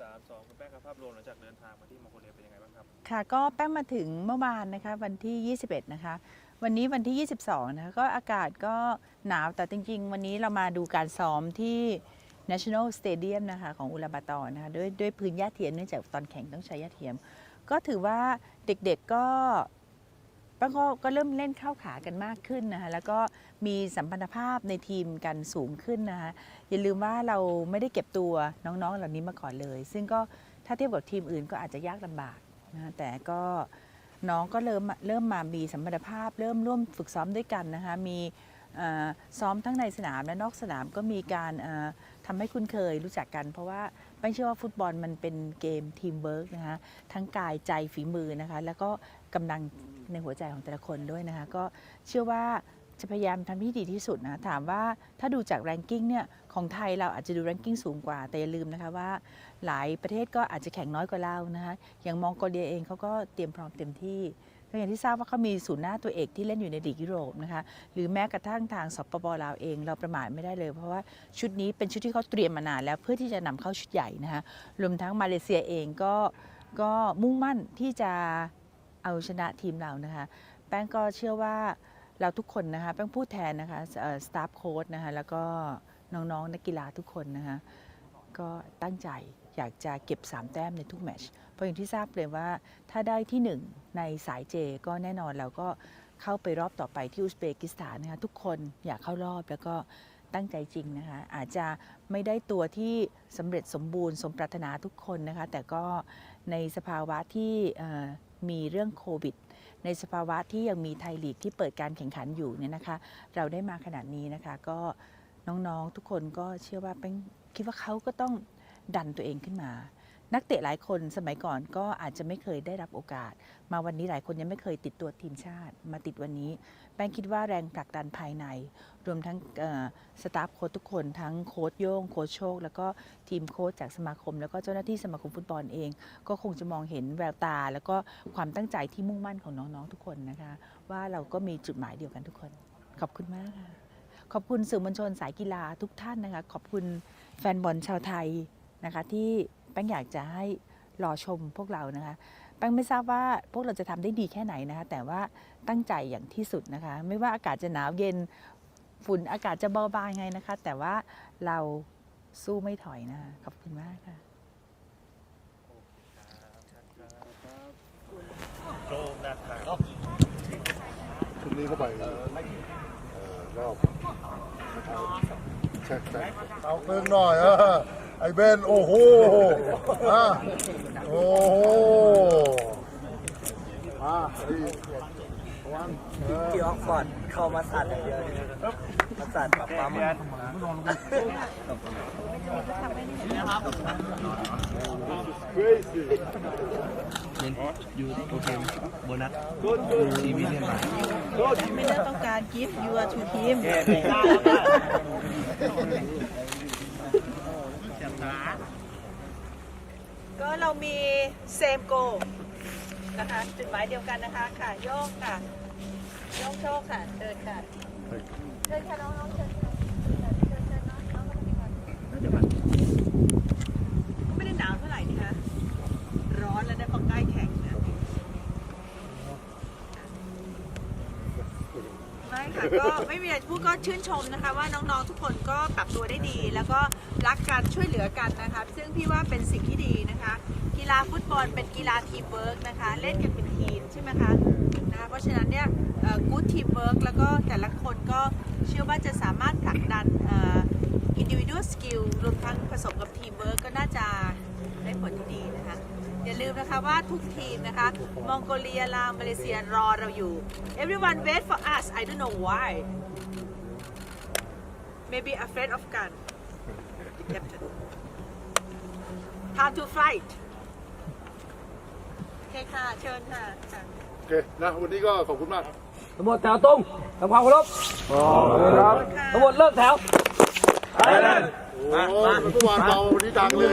สามสองคุณแป้งครับภาพรวมหลังจากเดินทางมาที่มองโกเลียเป็นยังไงบ้างครับค่ะก็แป้งมาถึงเมื่อวานนะคะวันที่ 21 นะคะ วันนี้วันที่ 22 นะคะก็อากาศก็หนาวแต่จริง ๆ วันนี้เรามาดูการซ้อมที่ National Stadium นะคะของอุลาบาตอร์นะคะด้วยด้วยพื้นหญ้าเทียมเนื่องจากตอนแข่งต้องใช้หญ้าเทียม ก็ถือว่าเด็กๆก็ ก็ก็เริ่มเล่นเข้าขากันมากขึ้นนะคะแล้วก็มีสัมพันธภาพในทีมกันสูงขึ้นนะคะอย่าลืมว่าเราไม่ได้เก็บตัวน้องๆเหล่านี้มาก่อนเลย ซึ่งก็ถ้าเทียบกับทีมอื่นก็อาจจะยากลำบากนะแต่ก็น้องก็เริ่มเริ่มมามีสัมพันธภาพ เริ่มร่วมฝึกซ้อมด้วยกันนะคะมีซ้อมทั้งในสนามและนอกสนามก็มีการเอ่อทำให้คุ้นเคยรู้จักกัน เพราะว่าไม่เชื่อว่าฟุตบอลมันเป็นเกมทีมเวิร์กนะคะทั้งกายใจฝีมือนะคะแล้วก็กำลัง ในหัวใจของแต่ละคนด้วยนะคะก็เชื่อว่าจะพยายามทำให้ดีที่สุดนะถามว่าถ้าดูจากแรงกิ้งเนี่ยของไทยเราอาจจะดูแรงกิ้งสูงกว่า แต่อย่าลืมนะคะว่า หลายประเทศก็อาจจะแข่งน้อยกว่าเรานะคะอย่างมองโกเลียเองเขาก็เตรียมพร้อมเต็มที่ก็อย่างที่ทราบว่าเขามีศูนย์หน้าตัวเอกที่เล่นอยู่ในลีกยุโรปนะคะหรือแม้กระทั่งทางสปปลาวเองเราประมาทไม่ได้เลย เพราะว่าชุดนี้เป็นชุดที่เขาเตรียมมานานแล้วเพื่อที่จะนำเข้าชุดใหญ่นะคะรวมทั้งมาเลเซียเองก็ก็มุ่งมั่นที่จะ เอาชนะทีมเรานะคะ แป้งก็เชื่อว่าเราทุกคนนะคะแป้งพูดแทนนะคะสตาฟโค้ดนะคะแล้วก็น้องๆนักกีฬาทุกคนนะคะก็ตั้งใจอยากจะเก็บ 3 แต้มในทุกแมตช์เพราะอย่างที่ทราบเลยว่าถ้าได้ที่ 1 ในสายเจก็แน่นอนเราก็เข้าไปรอบต่อไปที่อุซเบกิสถานนะคะทุกคนอยากเข้ารอบแล้วก็ตั้งใจจริงนะคะอาจจะไม่ได้ตัวที่สำเร็จสมบูรณ์สมปรารถนาทุกคนนะคะแต่ก็ในสภาวะที่ มีเรื่องโควิด ในสภาวะที่ยังมีไทยลีกที่เปิดการแข่งขันอยู่เนี่ยนะคะ เราได้มาขนาดนี้นะคะก็น้องๆทุกคนก็เชื่อว่าเป็นคิดว่าเขาก็ต้องดันตัวเองขึ้นมา นักเตะหลายคนสมัยก่อนก็อาจจะไม่เคยได้รับโอกาส มาวันนี้หลายคนยังไม่เคยติดตัวทีมชาติ มาติดวันนี้ แป้งคิดว่าแรงผลักดันภายใน รวมทั้งสตาฟโค้ชทุกคน ทั้งโค้ชโย่งโค้ชโชค แล้วก็ทีมโค้ชจากสมาคม แล้วก็เจ้าหน้าที่สมาคมฟุตบอลเอง ก็คงจะมองเห็นแววตา แล้วก็ความตั้งใจที่มุ่งมั่นของน้องๆทุกคนนะคะ ว่าเราก็มีจุดหมายเดียวกันทุกคน ขอบคุณมากค่ะขอบคุณสื่อมวลชนสายกีฬาทุกท่านนะคะ ขอบคุณแฟนบอลชาวไทยนะคะที่ แป้งอยากจะให้รอชมพวกเรานะคะแป้งไม่ทราบว่าพวกเราจะทำได้ดีแค่ไหนนะคะแต่ว่าตั้งใจอย่างที่สุดนะคะ ไม่ว่าอากาศจะหนาวเย็นฝุ่นอากาศจะเบาบางไงนะคะ แต่ว่าเราสู้ไม่ถอยนะคะขอบคุณมากค่ะโล่งนะครับชุดนี้เข้าไปเอ่อรอบใช่ใช่เอาเพิ่งหน่อยเออไอ้เบนโอ้โหอะโอ้โหมาไอ้วันเออที่ออกฟอร์ดเข้ามาสัตว์อย่างเดียวนี่มาสัตว์ปรับปั๊มเฮ้ยสิอยู่โอเคโบนัสชีวิตเนี่ยมา ไม่ได้ต้องการ give you to team ก็เรามี same goal นะคะจุดหมายเดียวกันนะคะค่ะโยกค่ะโยกโชคค่ะเดินค่ะเชิญค่ะน้องๆเชิญค่ะเชิญเชิน้องน้องมาทางนี้ก่อนก็ไม่ได้หนาวเท่าไหร่นี่คะร้อนแล้วได้พอใกล้แข่งนะไม่ค่ะก็ไม่มีอะไรพูดก็ชื่นชมนะคะ ว่าน้องๆทุกคนก็ปรับตัวได้ดี แล้วก็รักกันช่วยเหลือกันนะคะ ซึ่งพี่ว่าเป็นสิ่งที่ดีนะคะาฟุตบอลเป็นกีฬาทีมเวิร์กนะคะ เล่นกันเป็นทีมใช่ไหมคะนะคะเพราะฉะนั้นเนี่ยกู๊ดทีมเวิร์กแล้วก็แต่ละคนก็เชื่อว่าจะสามารถผลักดันอินดิวิ a l สกิลรวมทั้งผสมกับทีมเวิร์กก็น่าจะได้ผลที่ดีนะคะ อย่าลืมนะคะว่าทุกทีมนะคะ มองโกเลีย ลาว มาเลเซีย รอเราอยู่ everyone wait for us I don't know why maybe afraid of gun the captain how to fight เคค่ะ เชิญค่ะค่ะ โอเคนะวันนี้ก็ขอบคุณมาก ทั้งหมดแถวตรงทำความเคารพทั้งหมดเลิกแถว โอ้ยเมื่อวานเบาวันนี้ดังเลย